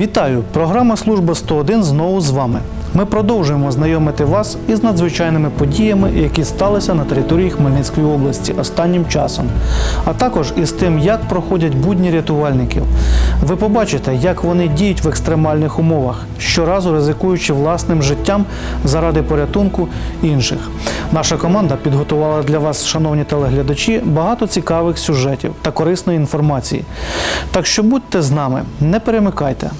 Вітаю! Програма Служба 101 знову з вами. Ми продовжуємо знайомити вас із надзвичайними подіями, які сталися на території Хмельницької області останнім часом, а також із тим, як проходять будні рятувальників. Ви побачите, як вони діють в екстремальних умовах, щоразу ризикуючи власним життям заради порятунку інших. Наша команда підготувала для вас, шановні телеглядачі, багато цікавих сюжетів та корисної інформації. Так що будьте з нами, не перемикайте.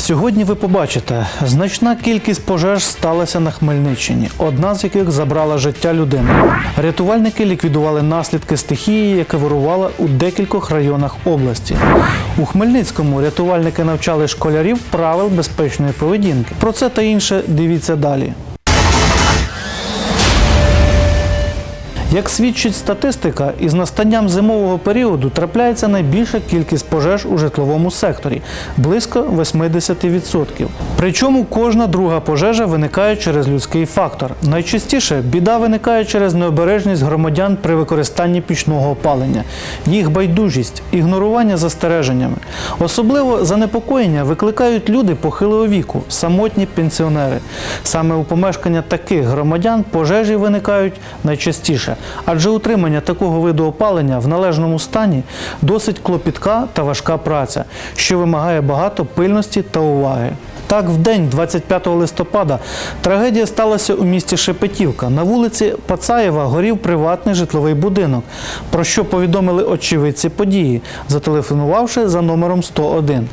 Сьогодні ви побачите, значна кількість пожеж сталася на Хмельниччині, одна з яких забрала життя людини. Рятувальники ліквідували наслідки стихії, яка вирувала у декількох районах області. У Хмельницькому рятувальники навчали школярів правил безпечної поведінки. Про це та інше дивіться далі. Як свідчить статистика, із настанням зимового періоду трапляється найбільша кількість пожеж у житловому секторі близько 80%. Причому кожна друга пожежа виникає через людський фактор. Найчастіше біда виникає через необережність громадян при використанні пічного опалення, їх байдужість, ігнорування застереженнями. Особливо занепокоєння викликають люди похилого віку, самотні пенсіонери. Саме у помешкання таких громадян пожежі виникають найчастіше, адже утримання такого виду опалення в належному стані досить клопітка та важка праця, що вимагає багато пильності та уваги. Так, в день 25 листопада трагедія сталася у місті Шепетівка. На вулиці Пацаєва горів приватний житловий будинок, про що повідомили очевидці події, зателефонувавши за номером 101.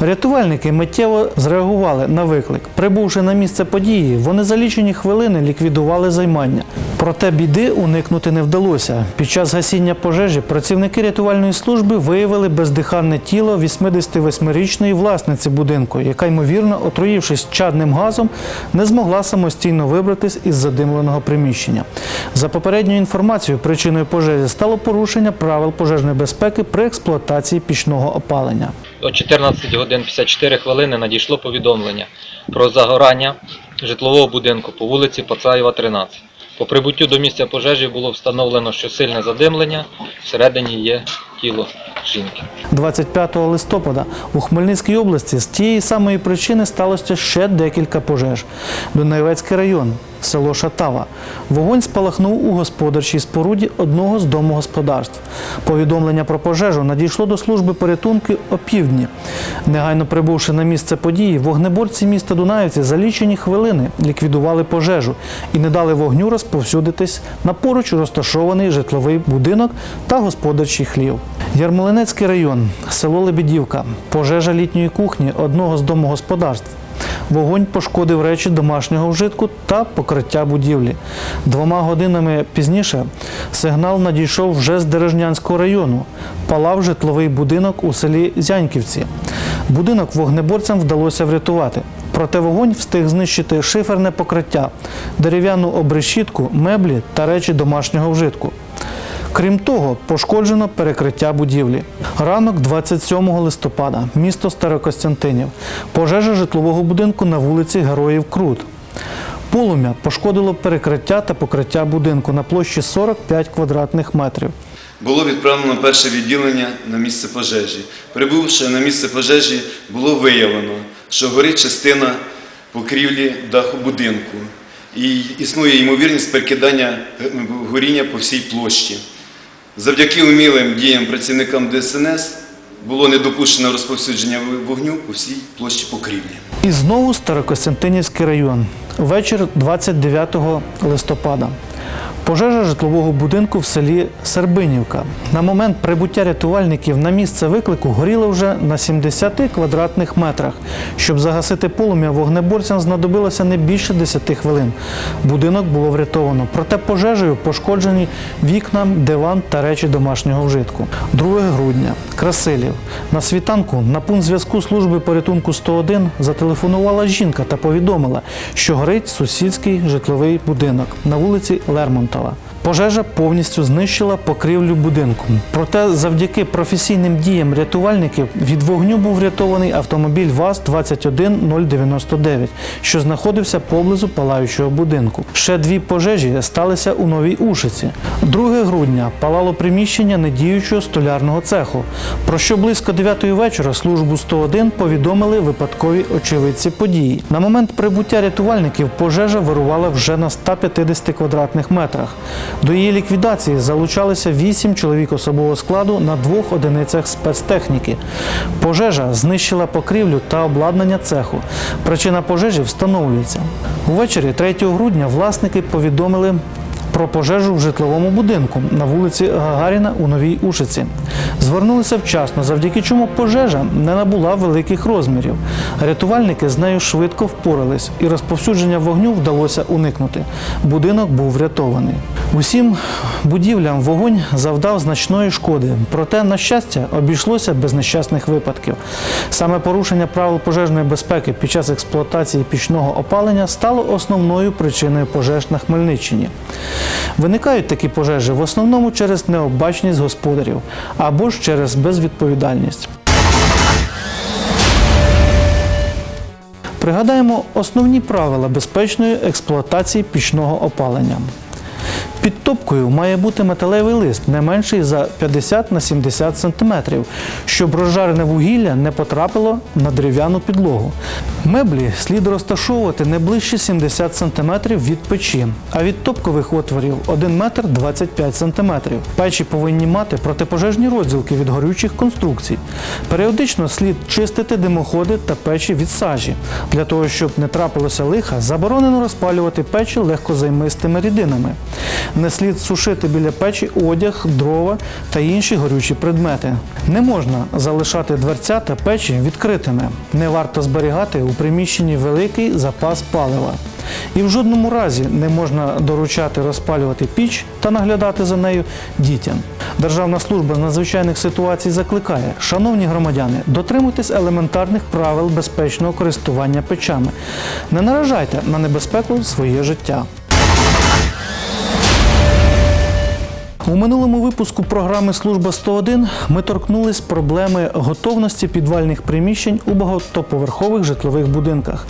Рятувальники миттєво зреагували на виклик. Прибувши на місце події, вони за лічені хвилини ліквідували займання. Проте біди уникнути не вдалося. Під час гасіння пожежі працівники рятувальної служби виявили бездиханне тіло 88-річної власниці будинку, яка ймовірно, отруївшись чадним газом, не змогла самостійно вибратись із задимленого приміщення. За попередньою інформацією, причиною пожежі стало порушення правил пожежної безпеки при експлуатації пічного опалення. О 14 годин 54 хвилини надійшло повідомлення про загорання житлового будинку по вулиці Пацаєва, 13. По прибуттю до місця пожежі було встановлено, що сильне задимлення, всередині є тіло жінки. 25 листопада у Хмельницькій області з тієї самої причини сталося ще декілька пожеж. Дунаєвецький район, село Шатава. Вогонь спалахнув у господарчій споруді одного з домогосподарств. Повідомлення про пожежу надійшло до служби порятунки опівдні. Негайно прибувши на місце події, вогнеборці міста Дунаївці за лічені хвилини ліквідували пожежу і не дали вогню розповсюдитись на поруч розташований житловий будинок та господарчий хлів. Ярмолинецький район, село Лебедівка, пожежа літньої кухні одного з домогосподарств. Вогонь пошкодив речі домашнього вжитку та покриття будівлі. Двома годинами пізніше сигнал надійшов вже з Дережнянського району. Палав житловий будинок у селі Зяньківці. Будинок вогнеборцям вдалося врятувати. Проте вогонь встиг знищити шиферне покриття, дерев'яну обрешітку, меблі та речі домашнього вжитку. Крім того, пошкоджено перекриття будівлі. Ранок 27 листопада, місто Старокостянтинів. Пожежа житлового будинку на вулиці Героїв Крут. Полум'я пошкодило перекриття та покриття будинку на площі 45 квадратних метрів. Було відправлено перше відділення на місце пожежі. Прибувши на місце пожежі, було виявлено, що горить частина покрівлі даху будинку. І існує ймовірність перекидання е, горіння по всій площі. Завдяки умілим діям працівникам ДСНС було недопущено розповсюдження вогню у всій площі покрівлі. І знову Старокостянтинівський район. Вечір 29 листопада. Пожежа житлового будинку в селі Сербинівка. На момент прибуття рятувальників на місце виклику горіло вже на 70 квадратних метрах. Щоб загасити полум'я, вогнеборцям знадобилося не більше 10 хвилин. Будинок було врятовано. Проте пожежею пошкоджені вікна, диван та речі домашнього вжитку. 2 грудня. Красилів. На світанку на пункт зв'язку служби порятунку 101 зателефонувала жінка та повідомила, що горить сусідський житловий будинок на вулиці Лермонтова приїхала. Пожежа повністю знищила покрівлю будинку. Проте, завдяки професійним діям рятувальників від вогню був врятований автомобіль ВАЗ-21099, що знаходився поблизу палаючого будинку. Ще дві пожежі сталися у Новій Ушиці. 2 грудня палало приміщення недіючого столярного цеху. Про що близько 9 вечора службу 101 повідомили випадкові очевидці події. На момент прибуття рятувальників пожежа вирувала вже на 150 квадратних метрах. До її ліквідації залучалися 8 чоловік особового складу на двох одиницях спецтехніки. Пожежа знищила покрівлю та обладнання цеху. Причина пожежі встановлюється. Увечері 3 грудня власники повідомили про пожежу в житловому будинку на вулиці Гагаріна у Новій Ушиці. Звернулися вчасно, завдяки чому пожежа не набула великих розмірів. Рятувальники з нею швидко впорались, і розповсюдження вогню вдалося уникнути. Будинок був врятований. Усім будівлям вогонь завдав значної шкоди, проте, на щастя, обійшлося без нещасних випадків. Саме порушення правил пожежної безпеки під час експлуатації пічного опалення стало основною причиною пожеж на Хмельниччині. Виникають такі пожежі в основному через необачність господарів або ж через безвідповідальність. Пригадаємо основні правила безпечної експлуатації пічного опалення. Під топкою має бути металевий лист не менший за 50 на 70 см, щоб розжарене вугілля не потрапило на дерев'яну підлогу. Меблі слід розташовувати не ближче 70 см від печі, а від топкових отворів 1 метр 25 см. Печі повинні мати протипожежні розділки від горючих конструкцій. Періодично слід чистити димоходи та печі від сажі. Для того, щоб не трапилося лиха, заборонено розпалювати печі легкозаймистими рідинами. Не слід сушити біля печі одяг, дрова та інші горючі предмети. Не можна залишати дверця та печі відкритими. Не варто зберігати у приміщенні великий запас палива. І в жодному разі не можна доручати розпалювати піч та наглядати за нею дітям. Державна служба з надзвичайних ситуацій закликає, шановні громадяни, дотримуйтесь елементарних правил безпечного користування печами. Не наражайте на небезпеку своє життя. У минулому випуску програми Служба 101 ми торкнулись проблеми готовності підвальних приміщень у багатоповерхових житлових будинках.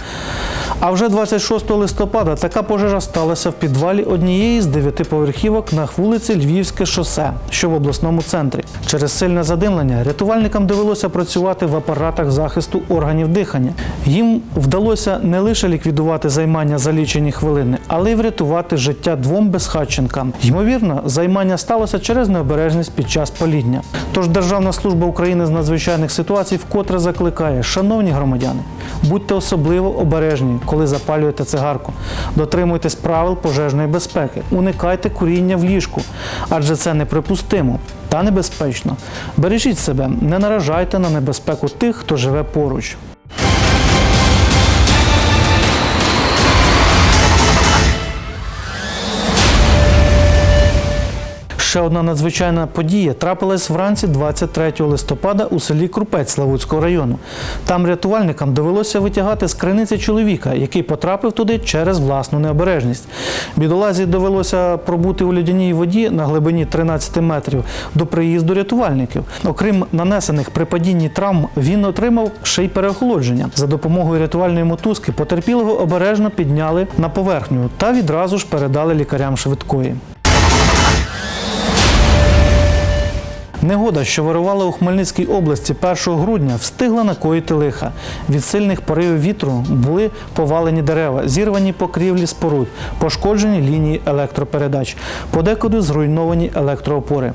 А вже 26 листопада така пожежа сталася в підвалі однієї з дев'ятиповерхівок на вулиці Львівське шосе, що в обласному центрі. Через сильне задимлення рятувальникам довелося працювати в апаратах захисту органів дихання. Їм вдалося не лише ліквідувати займання за лічені хвилини, але й врятувати життя двом безхатченкам. Ймовірно, займання сталося через необережність під час паління. Тож Державна служба України з надзвичайних ситуацій вкотре закликає, шановні громадяни, будьте особливо обережні, коли запалюєте цигарку. Дотримуйтесь правил пожежної безпеки, уникайте куріння в ліжку, адже це неприпустимо та небезпечно. Бережіть себе, не наражайте на небезпеку тих, хто живе поруч. Ще одна надзвичайна подія трапилась вранці 23 листопада у селі Крупець Славутського району. Там рятувальникам довелося витягати з криниці чоловіка, який потрапив туди через власну необережність. Бідолазі довелося пробути у льодяній воді на глибині 13 метрів до приїзду рятувальників. Окрім нанесених при падінні травм, він отримав ще й переохолодження. За допомогою рятувальної мотузки потерпілого обережно підняли на поверхню та відразу ж передали лікарям швидкої. Негода, що вирувала у Хмельницькій області 1 грудня, встигла накоїти лиха. Від сильних поривів вітру були повалені дерева, зірвані покрівлі споруд, пошкоджені лінії електропередач, подекуди зруйновані електроопори.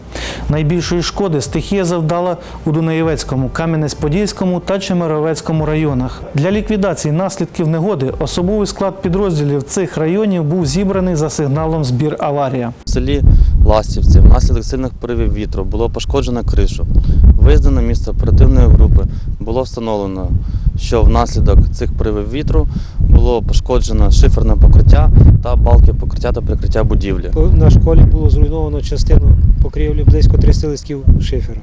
Найбільшої шкоди стихія завдала у Дунаєвецькому, Кам'янець-Подільському та Чемеровецькому районах. Для ліквідації наслідків негоди особовий склад підрозділів цих районів був зібраний за сигналом збір аварія. Селі Ластівці внаслідок сильних поривів вітру було пошкоджено кришу. Виїзди місце оперативної групи було встановлено, що внаслідок цих поривів вітру було пошкоджено шиферне покриття та балки покриття та прикриття будівлі. На школі було зруйновано частину покрівлі близько 300 листків шифера.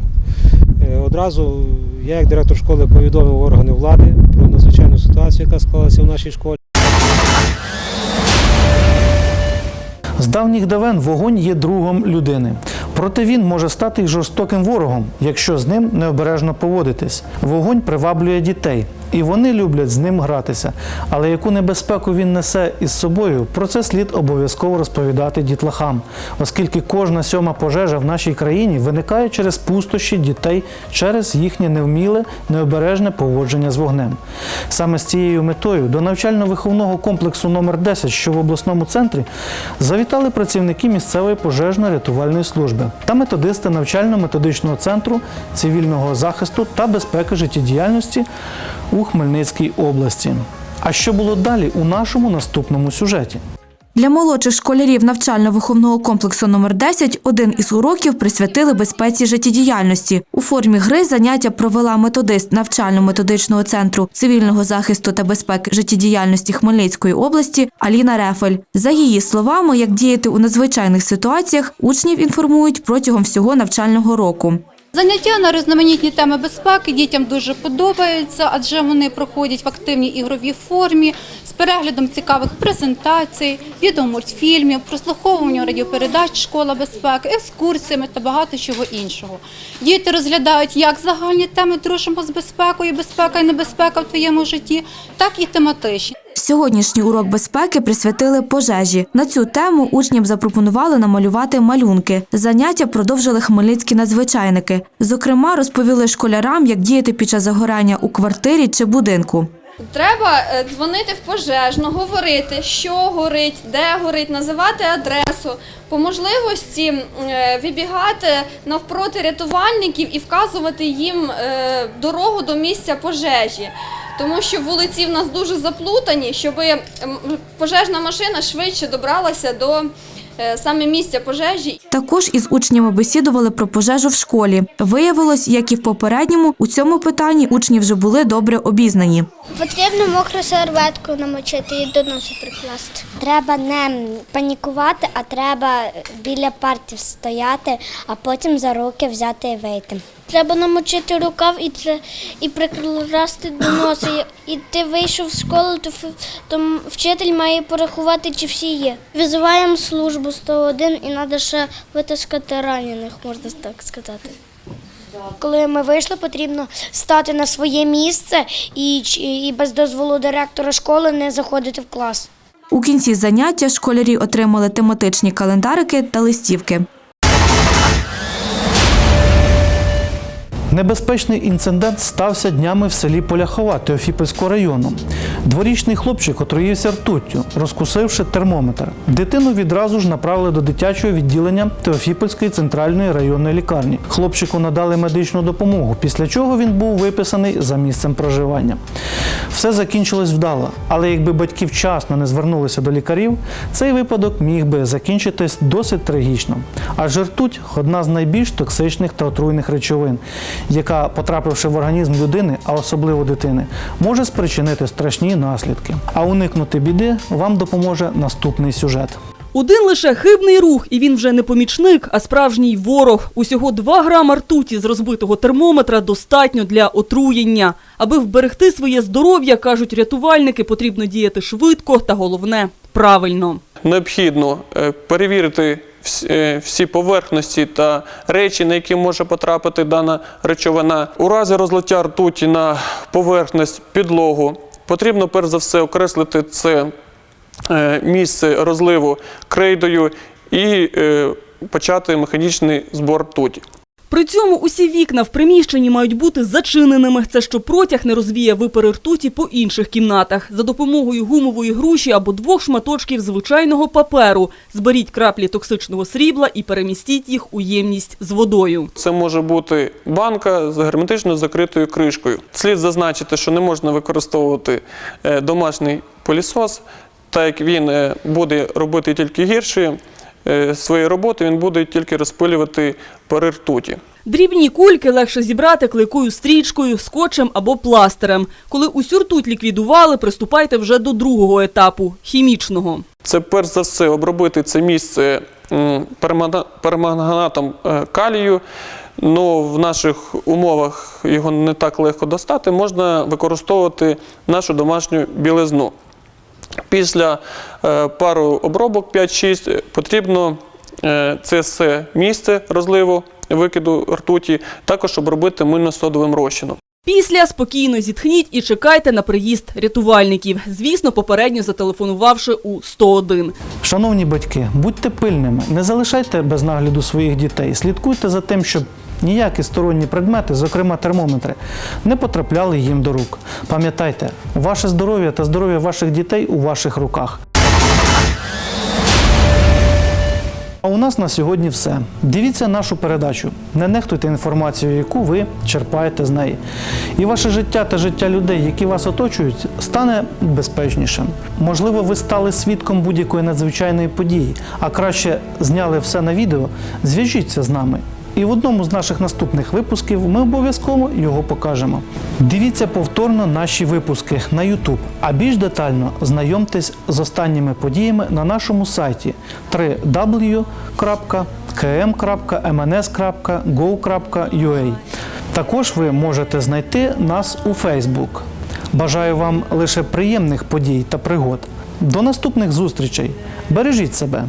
Е, Одразу я, як директор школи, повідомив органи влади про надзвичайну ситуацію, яка склалася в нашій школі. З давніх давен вогонь є другом людини. Проте він може стати й жорстоким ворогом, якщо з ним необережно поводитись. Вогонь приваблює дітей, і вони люблять з ним гратися. Але яку небезпеку він несе із собою, про це слід обов'язково розповідати дітлахам, оскільки кожна сьома пожежа в нашій країні виникає через пустощі дітей, через їхнє невміле, необережне поводження з вогнем. Саме з цією метою до навчально-виховного комплексу номер 10, що в обласному центрі, завітали працівники місцевої пожежно-рятувальної служби та методисти навчально-методичного центру цивільного захисту та безпеки життєдіяльності у Хмельницькій області. А що було далі у нашому наступному сюжеті? Для молодших школярів навчально-виховного комплексу номер 10 один із уроків присвятили безпеці життєдіяльності. У формі гри заняття провела методист навчально-методичного центру цивільного захисту та безпеки життєдіяльності Хмельницької області Аліна Рефель. За її словами, як діяти у надзвичайних ситуаціях, учнів інформують протягом всього навчального року. Заняття на різноманітні теми безпеки дітям дуже подобаються, адже вони проходять в активній ігровій формі з переглядом цікавих презентацій, відеомультфільмів, прослуховуванням радіопередач Школа безпеки, екскурсіями та багато чого іншого. Діти розглядають як загальні теми дружимо з безпекою, безпека і небезпека в твоєму житті, так і тематичні. Сьогоднішній урок безпеки присвятили пожежі. На цю тему учням запропонували намалювати малюнки. Заняття продовжили хмельницькі надзвичайники. Зокрема, розповіли школярам, як діяти під час загорання у квартирі чи будинку. Треба е, дзвонити в пожежну, говорити, що горить, де горить, називати адресу, по можливості е, вибігати навпроти рятувальників і вказувати їм е, дорогу до місця пожежі. Тому що вулиці в нас дуже заплутані, щоб пожежна машина швидше добралася до саме місця пожежі Також із учнями бесідували про пожежу в школі. Виявилось, як і в попередньому, у цьому питанні учні вже були добре обізнані. Потрібно мокру серветку намочити і до носу прикласти. Треба не панікувати, а треба біля партів стояти, а потім за руки взяти і вийти. Треба намочити рукав і, і прикласти до носа. І ти вийшов з школи, то, то вчитель має порахувати, чи всі є. Визиваємо службу 101 і треба ще витискати ранених, можна так сказати. Коли ми вийшли, потрібно стати на своє місце і, і без дозволу директора школи не заходити в клас. У кінці заняття школярі отримали тематичні календарики та листівки. Небезпечний інцидент стався днями в селі Поляхова Теофіпольського району. Дворічний хлопчик отруївся ртуттю, розкусивши термометр. Дитину відразу ж направили до дитячого відділення Теофіпольської центральної районної лікарні. Хлопчику надали медичну допомогу, після чого він був виписаний за місцем проживання. Все закінчилось вдало, але якби батьки вчасно не звернулися до лікарів, цей випадок міг би закінчитись досить трагічно. Адже ртуть одна з найбільш токсичних та отруйних речовин, яка, потрапивши в організм людини, а особливо дитини, може спричинити страшні наслідки. А уникнути біди вам допоможе наступний сюжет. Один лише хибний рух, і він вже не помічник, а справжній ворог. Усього 2 грама ртуті з розбитого термометра достатньо для отруєння. Аби вберегти своє здоров'я, кажуть рятувальники, потрібно діяти швидко та головне правильно. необхідно е, перевірити всі поверхності та речі, на які може потрапити дана речовина. У разі розлиття ртуті на поверхність підлогу потрібно перш за все окреслити це е, місце розливу крейдою і е, почати механічний збор ртуті. При цьому усі вікна в приміщенні мають бути зачиненими. Це що протяг не розвіє випари ртуті по інших кімнатах. За допомогою гумової груші або двох шматочків звичайного паперу зберіть краплі токсичного срібла і перемістіть їх у ємність з водою. Це може бути банка з герметично закритою кришкою. Слід зазначити, що не можна використовувати е, домашній пилісос, так як він е, буде робити тільки гірше своєї роботи, він буде тільки розпилювати пари ртуті. Дрібні кульки легше зібрати клейкою стрічкою, скотчем або пластирем. Коли усю ртуть ліквідували, приступайте вже до другого етапу – хімічного. Це перш за все обробити це місце перманганатом е, калію. Ну, в наших умовах його не так легко достати. Можна використовувати нашу домашню білизну. Після е, пару обробок 5-6 потрібно е, це все місце розливу викиду ртуті також обробити мильно-содовим розчином. Після спокійно зітхніть і чекайте на приїзд рятувальників. Звісно, попередньо зателефонувавши у 101. Шановні батьки, будьте пильними, не залишайте без нагляду своїх дітей. Слідкуйте за тим, щоб ніякі сторонні предмети, зокрема термометри, не потрапляли їм до рук. Пам'ятайте, ваше здоров'я та здоров'я ваших дітей у ваших руках. А у нас на сьогодні все. Дивіться нашу передачу. Не нехтуйте інформацією, яку ви черпаєте з неї. І ваше життя та життя людей, які вас оточують, стане безпечнішим. Можливо, ви стали свідком будь-якої надзвичайної події, а краще зняли все на відео. Зв'яжіться з нами. І в одному з наших наступних випусків ми обов'язково його покажемо. Дивіться повторно наші випуски на YouTube, а більш детально знайомтесь з останніми подіями на нашому сайті www.km.mns.go.ua. Також ви можете знайти нас у Facebook. Бажаю вам лише приємних подій та пригод. До наступних зустрічей. Бережіть себе!